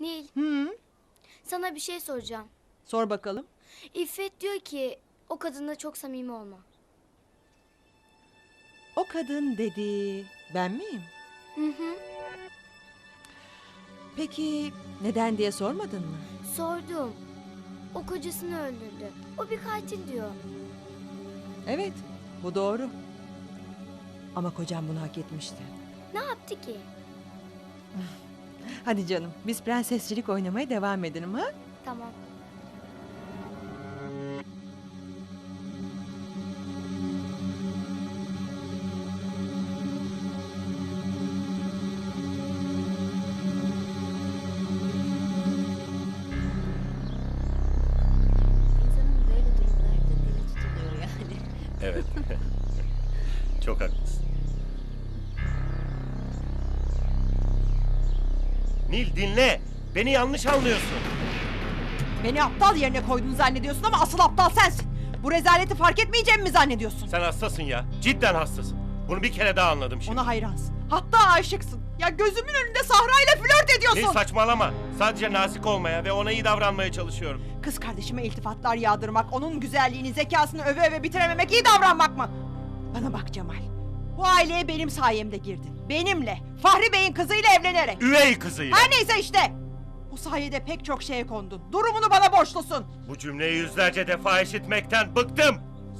Nil, Hı, sana bir şey soracağım. sor bakalım. İffet diyor ki o kadınla çok samimi olma. O kadın dedi. Ben miyim? Hı hı. Peki neden diye sormadın mı? Sordum. O kocasını öldürdü. O bir katil diyor. Evet, bu doğru. Ama kocam bunu hak etmişti. Ne yaptı ki? Hadi canım, biz prensesçilik oynamaya devam edelim ha? Tamam. İnsanın böyle durumlarda dili tutuluyor yani. Evet. Çok haklısın. Nil dinle. Beni yanlış anlıyorsun. Beni aptal yerine koydun zannediyorsun ama asıl aptal sensin. Bu rezaleti fark etmeyeceğimi mi zannediyorsun? Sen hastasın ya. Cidden hastasın. Bunu bir kere daha anladım şimdi. Ona hayransın. Hatta aşıksın. Ya gözümün önünde Sahra ile flört ediyorsun. Nil saçmalama. Sadece nazik olmaya ve ona iyi davranmaya çalışıyorum. Kız kardeşime iltifatlar yağdırmak, onun güzelliğini, zekasını öve öve bitirememek, iyi davranmak mı? Bana bak Cemal. Bu aileye benim sayemde girdin. Benimle, Fahri Bey'in kızıyla evlenerek. Üvey kızıyla. Her neyse işte. Bu sayede pek çok şeye kondun. Durumunu bana borçlusun. Bu cümleyi yüzlerce defa işitmekten bıktım.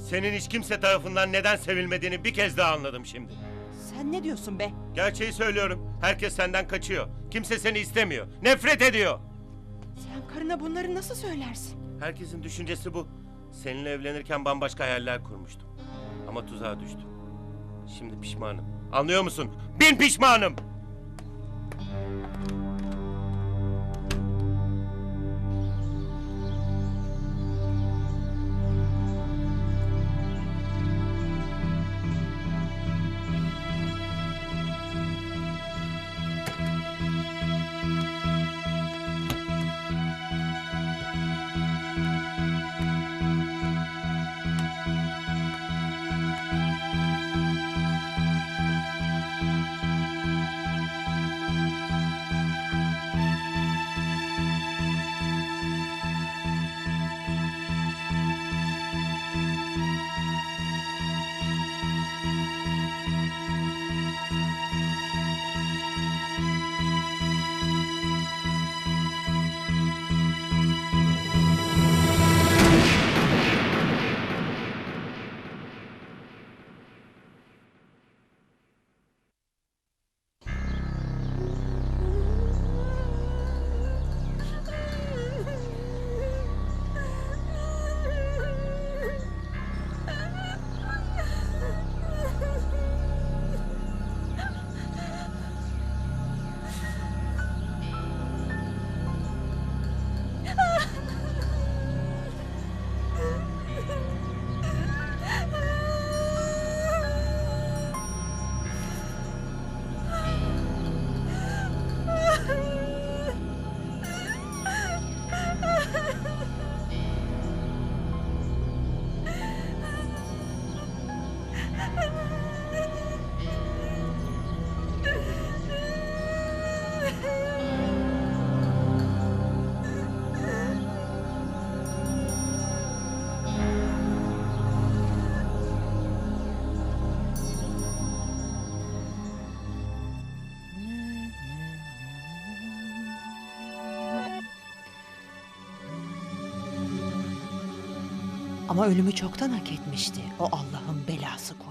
Senin hiç kimse tarafından neden sevilmediğini bir kez daha anladım şimdi. Sen ne diyorsun be? Gerçeği söylüyorum. Herkes senden kaçıyor. Kimse seni istemiyor. Nefret ediyor. Sen karına bunları nasıl söylersin? Herkesin düşüncesi bu. Seninle evlenirken bambaşka hayaller kurmuştum. Ama tuzağa düştüm. Şimdi pişmanım. Anlıyor musun? Bin pişmanım. Ama ölümü çoktan hak etmişti. O Allah'ın belası kul.